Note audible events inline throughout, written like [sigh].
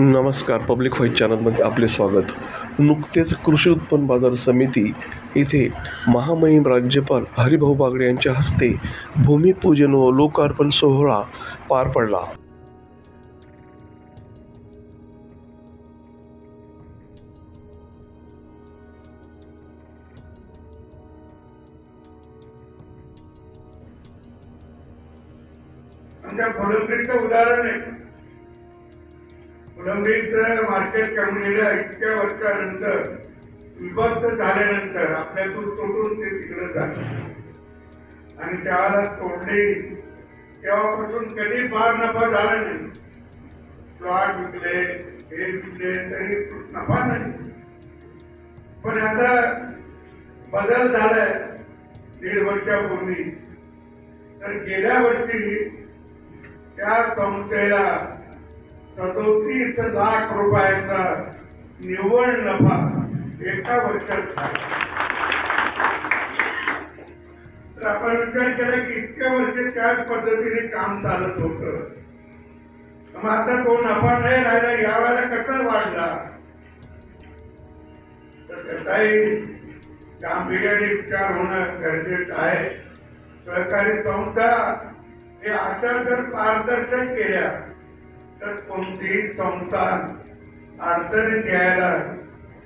नमस्कार. Public white चॅनलमध्ये आपले स्वागत. नुकतेच कृषी उत्पन्न बाजार समिती येथे महामहिम राज्यपाल हरिभाऊ बागडे यांच्या हस्ते भूमिपूजन व लोकार्पण सोहळा पार पडला. उदाहरण आहे. फुलंब्रीचं मार्केट कमलेलं इतक्या वर्षानंतर विभक्त झाल्यानंतर आपल्यातून तोडून ते तिकडे झालं आणि त्याला तोडले. तेव्हापासून कधी फार नफा झाला नाही. प्लॉट विकले हे विकले तरी नफा नाही. पण आता बदल झालाय. दीड वर्षापूर्वी. तर गेल्या वर्षी त्या संस्थेला सदोतीस लाख रुपयाचा निव्वळ नफा एका वर्षात झाला. तर आपण विचार केला की इतक्या वर्ष त्याच पद्धतीने काम चालत होतं. मग आता तो नफा नाही राहिला यावेळेला कसा वाढला? तर त्याचाही गांभीर्याने विचार होणं गरजेचं आहे. सहकारी संस्था हे अशा जर पारदर्शक केल्या तर कोणतीही संस्था अडचणी द्यायला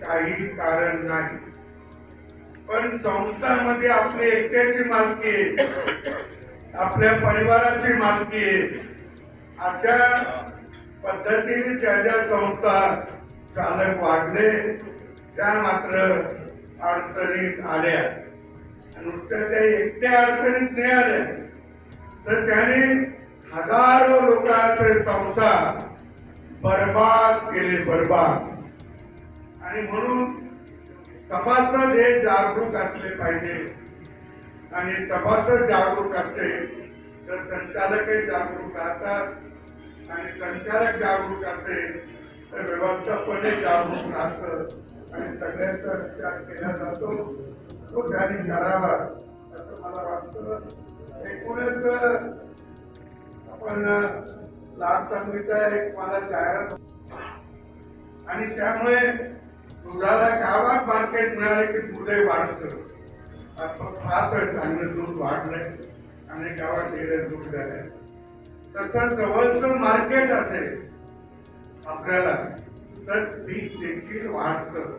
काही कारण नाही. पण संस्थांमध्ये आपली एकट्याची मालकी आहे. आपल्या परिवाराची मालकी आहे. अशा पद्धतीने ज्या ज्या संस्था चालक वाढले त्या मात्र अडचणीत आल्या. नुसत्या त्या एकट्या अडचणीत नाही आल्या. तर त्याने हजारो लोकांचे संसार बर्बाद केले बर्बाद. आणि म्हणून सभासद हे जागरूक असले पाहिजे आणि सभासद जागरूक असते तर संचालकही जागरूक राहतात. आणि संचालक जागरूक असेल तर व्यवस्थापने जागरूक राहतं. आणि सगळ्यांचा विचार केला जातो तो त्यांनी करावा असं मला वाटतं. एकूणच आपण लाभ सांगलीचा एक मला जाहिरात आणि त्यामुळे दुधाला गावात मार्केट मिळाले की दूधही वाढतं. आपण पाहतोय चांगलं दूध वाढलंय. आणि गावात डेअर दूध झालंय. तसं जवळचं मार्केट असेल आपल्याला तर पीक देखील वाढतं.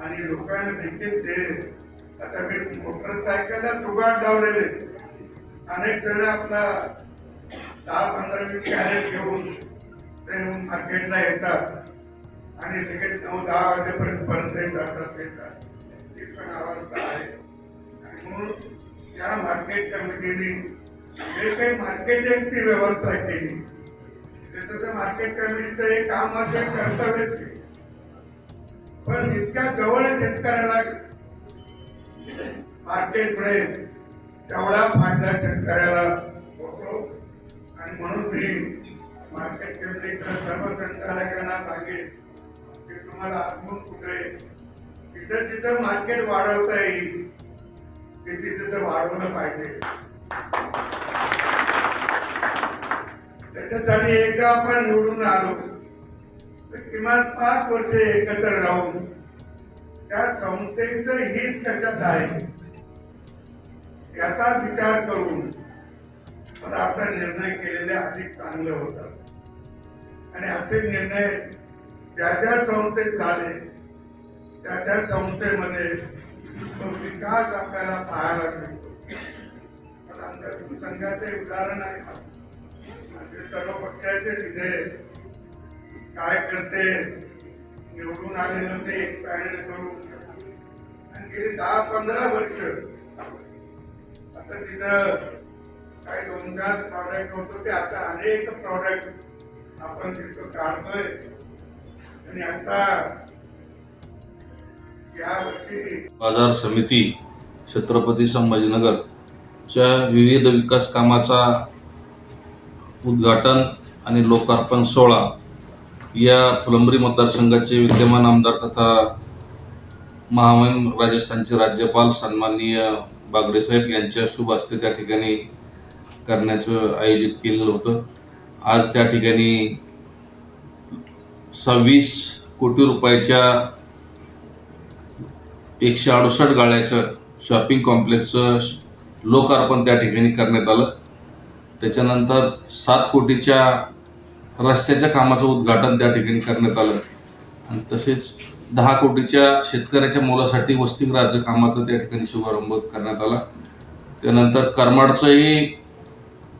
आणि लोकांना देखील ते आता मी मोटरसायकलला जुगाड लावलेले. अनेक जण आपला दहा पंधरा मिनिट कॅरेट घेऊन. ते मार्केटला येतात. आणि लगेच नऊ दहा वाजेपर्यंत परत जातात येतात ती पण अवस्था आहे. आणि म्हणून त्या मार्केट कमिटीने जे काही मार्केटिंगची व्यवस्था केली ते तसं मार्केट कमिटीचं एक काम असेल कर्तव्यच पण इतक्या जवळ शेतकऱ्याला मार्केट मिळेल तेवढा फायदा शेतकऱ्याला होतो. आणि म्हणून मी मार्केट कमिटीच्या सर्व संचालकांना सांगेन की तुम्हाला आतून कुठे तिथं तिथं मार्केट वाढवता येईल तिथे तिथं वाढवलं पाहिजे. त्याच्यासाठी एकदा आपण निवडून आलो तर किमान पाच वर्ष एकत्र राहून त्या संस्थेचं हित कशात आहे याचा विचार करून पण आपला निर्णय केलेले अधिक चांगले होतात. आणि असे निर्णय ज्या ज्या संस्थेत झाले त्या त्या संस्थेमध्ये तो विकास आपल्याला पाहायला मिळतो. पण आमच्या संघाचे उदाहरण आहे माझे सर्व पक्षाचे तिथे काय करते निवडून आले नव्हते एक पॅनल करून. आणि गेली दहा पंधरा वर्ष. आता तिथं काही दोन चार प्रॉडक्ट होतो ते आता अनेक प्रॉडक्ट आपण तिथं काढतोय. आणि आता बाजार समिती छत्रपती संभाजीनगरच्या विविध विकास कामाचा उद्घाटन आणि लोकार्पण सोहळा या फुलंबरी मतदारसंघाचे विद्यमान आमदार तथा महामहिम राजस्थानचे राज्यपाल सन्माननीय बागडेसाहेब यांच्या शुभ हस्ते त्या ठिकाणी करण्याचं आयोजित केलेलं होतं. आज त्या ठिकाणी सव्वीस कोटी रुपयाच्या एकशे अडुसष्ट गाळ्याचं शॉपिंग कॉम्प्लेक्सचं लोकार्पण त्या ठिकाणी करण्यात आलं. त्याच्यानंतर सात कोटीच्या रस्त्याच्या कामाचं उद्घाटन त्या ठिकाणी करण्यात आलं. आणि तसेच दहा कोटीच्या शेतकऱ्याच्या मुलासाठी वसतिगृहाचं कामाचं त्या ठिकाणी शुभारंभ करण्यात आला. त्यानंतर करमाडचंही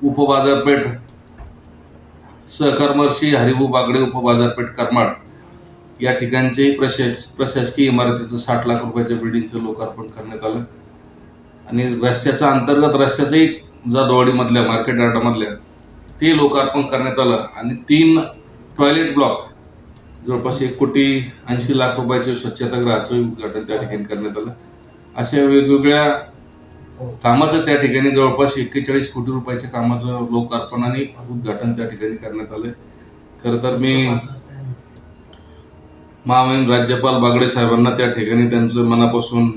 उपबाजारपेठ सहकर्मर्शी हरिभाऊ बागडे उपबाजारपेठ करमाड या ठिकाणचेही प्रशास प्रशासकीय इमारतीचं साठ लाख रुपयाच्या बिल्डिंगचं लोकार्पण करण्यात आलं. आणि रस्त्याचं अंतर्गत रस्त्याचंही जाधववाडीमधल्या मार्केट यार्डामधल्या ते लोकार्पण करण्यात आलं. आणि तीन टॉयलेट ब्लॉक जवळपास एक कोटी ऐंशी लाख रुपयाचे स्वच्छतागृहाचं उद्घाटन त्या ठिकाणी करण्यात आलं. अशा वेगवेगळ्या कामाचं त्या ठिकाणी जवळपास एक्केचाळीस कोटी रुपयाच्या कामाचं लोकार्पण आणि उद्घाटन त्या ठिकाणी करण्यात आलं खरं तर मी महामहिम राज्यपाल बागडे साहेबांना त्या ठिकाणी त्यांचं मनापासून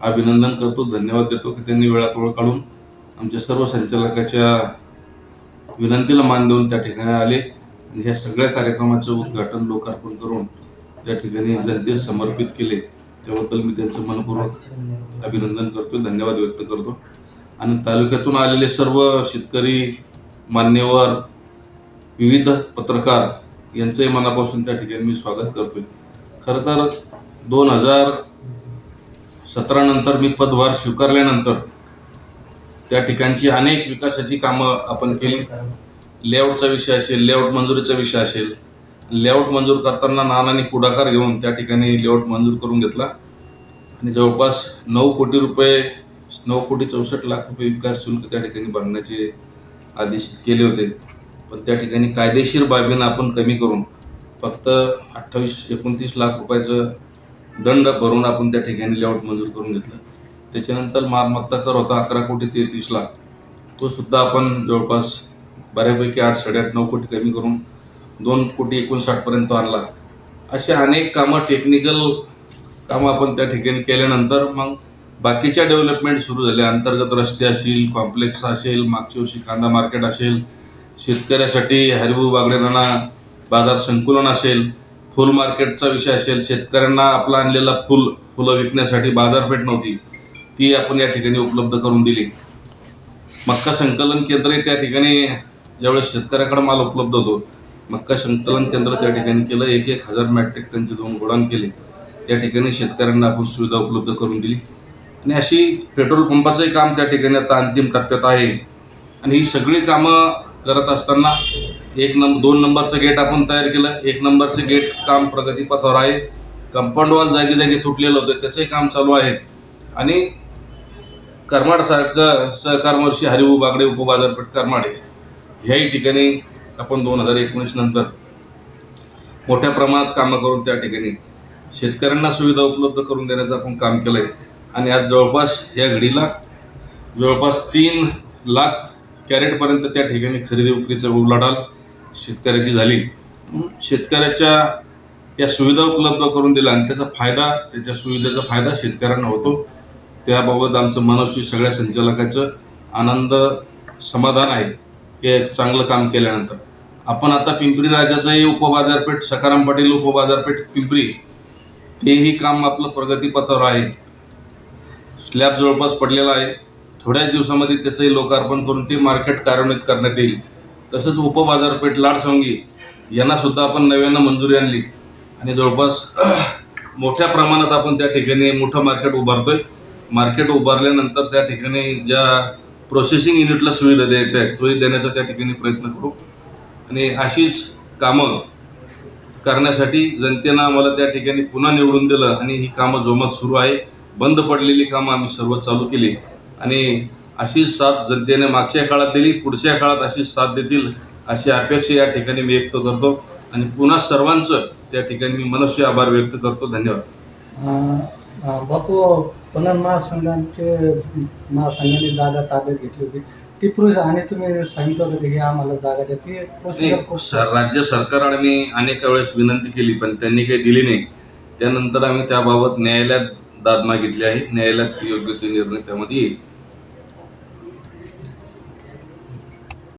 अभिनंदन करतो धन्यवाद देतो की त्यांनी वेळात वेळ काढून आमच्या सर्व संचालकाच्या विनंतीला मान देऊन त्या ठिकाणी आले आणि ह्या सगळ्या कार्यक्रमाचं उद्घाटन लोकार्पण करून त्या ठिकाणी जनतेस समर्पित केले. त्याबद्दल मी त्यांचं मनपूर्वक अभिनंदन करतो धन्यवाद व्यक्त करतो. आणि तालुक्यातून आलेले सर्व शेतकरी मान्यवर विविध पत्रकार यांचंही मनापासून त्या ठिकाणी मी स्वागत करतोय. खरं तर दोन हजार सतरानंतर मी पदभार स्वीकारल्यानंतर त्या ठिकाणची अनेक विकासाची कामं आपण केली. लेआउटचा विषय असेल लेआउट मंजुरीचा विषय असेल लेआउट मंजूर करताना नानांनी पुढाकार घेऊन त्या ठिकाणी लेआउट मंजूर करून घेतला. आणि जवळपास नऊ कोटी रुपये नऊ कोटी चौसष्ट लाख रुपये विकास शुल्क त्या ठिकाणी भरण्याचे आदेशित केले होते. पण त्या ठिकाणी कायदेशीर बाबींना आपण कमी करून फक्त अठ्ठावीस एकोणतीस लाख रुपयाचं दंड भरून आपण त्या ठिकाणी लेआउट मंजूर करून घेतलं. त्याच्यानंतर मालमत्ता कर होता अकरा कोटी तेहतीस लाख. तो सुद्धा आपण जवळपास बऱ्यापैकी आठ साडेआठ नऊ कोटी कमी करून दोन कोटी एकोणसाठपर्यंत आणला. असे अनेक कामं टेक्निकल कामं आपण त्या ठिकाणी केल्यानंतर मग बाकीच्या डेव्हलपमेंट सुरू झाल्या अंतर्गत रस्ते असतील कॉम्प्लेक्स असेल मागच्या वर्षी कांदा मार्केट असेल शेतकऱ्यासाठी हरिभाऊ बागडेरांना बाजार संकुलन असेल फुल मार्केटचा विषय असेल शेतकऱ्यांना आपला आणलेला फुल फुलं विकण्यासाठी बाजारपेठ नव्हती. ती आपण या ठिकाणी उपलब्ध करून दिली. मक्का संकलन केंद्रही त्या ठिकाणी ज्यावेळेस शेतकऱ्याकडे माल उपलब्ध होतो मक्का संकलन केंद्र त्या ठिकाणी केलं. एक एक हजार मॅट्रिक टनचे दोन गोडाऊन केले. त्या ठिकाणी शेतकऱ्यांना आपण सुविधा उपलब्ध करून दिली. आणि अशी पेट्रोल पंपाचंही काम त्या ठिकाणी आता अंतिम टप्प्यात आहे. आणि ही सगळी कामं करत असताना एक नंबर दोन नंबरचं गेट आपण तयार केलं. एक नंबरचं गेट काम प्रगतीपथावर आहे. कंपाऊंड वॉल जागी जागी तुटलेलं होतं. त्याचंही काम चालू आहे. आणि करमाडसारखं सहकारमर्शी हरिभाऊ बागडे उपबाजारपेठ करमाडे ह्याही ठिकाणी आपण दोन हजार एकोणीस नंतर मोठ्या प्रमाणात कामं करून त्या ठिकाणी शेतकऱ्यांना सुविधा उपलब्ध करून देण्याचं आपण काम केलं आहे आणि आज जवळपास या घडीला जवळपास तीन लाख कॅरेटपर्यंत त्या ठिकाणी खरेदी विक्रीचा उलाढाल शेतकऱ्याची झाली. शेतकऱ्याच्या या सुविधा उपलब्ध करून दिल्या आणि त्याचा फायदा त्याच्या सुविधेचा फायदा शेतकऱ्यांना होतो. त्याबाबत आमचं मनस्वी सगळ्या संचालकाचं आनंद समाधान आहे. हे चांगलं काम केल्यानंतर. आपण आता पिंपरी राजाचंही उपबाजारपेठ सखाराम पाटील उपबाजारपेठ पिंपरी तेही काम आपलं प्रगतीपथावर आहे. स्लॅब जवळपास पडलेला आहे. थोड्याच दिवसामध्ये त्याचंही लोकार्पण करून ते मार्केट कार्यान्वित करण्यात येईल. तसंच उपबाजारपेठ लाडसंगी यांनासुद्धा आपण नव्यानं मंजुरी आणली. आणि जवळपास [clears throat] मोठ्या प्रमाणात आपण त्या ठिकाणी मोठं मार्केट उभारतो आहे मार्केट उभारल्यानंतर त्या ठिकाणी ज्या प्रोसेसिंग युनिटला सुविधा द्यायच्या आहेत तोही देण्याचा त्या ठिकाणी प्रयत्न करू. आणि अशीच कामं करण्यासाठी जनतेनं आम्हाला त्या ठिकाणी पुन्हा निवडून दिलं आणि ही कामं जोमात सुरू आहे. बंद पडलेली कामं आम्ही सर्व चालू केली. आणि अशीच साथ जनतेने मागच्या काळात दिली पुढच्या काळात अशीच साथ देतील अशी अपेक्षा या ठिकाणी मी व्यक्त करतो. आणि पुन्हा सर्वांचं त्या ठिकाणी मी मनस्वी आभार व्यक्त करतो. धन्यवाद. बापू पणन महासंघाचे महासंघाने जागा ताब्यात घेतली होती. ती प्रोसेस आणि तुम्ही सांगितलं होतं की हे आम्हाला जागा द्या. ती नाही, प्रोसेस सर राज्य सरकारने मी अनेक वेळेस विनंती केली पण त्यांनी काही दिली नाही. त्यानंतर आम्ही त्याबाबत न्यायालयात दाद मागितली आहे. न्यायालयात योग्य ते निर्णय त्यामध्ये येईल.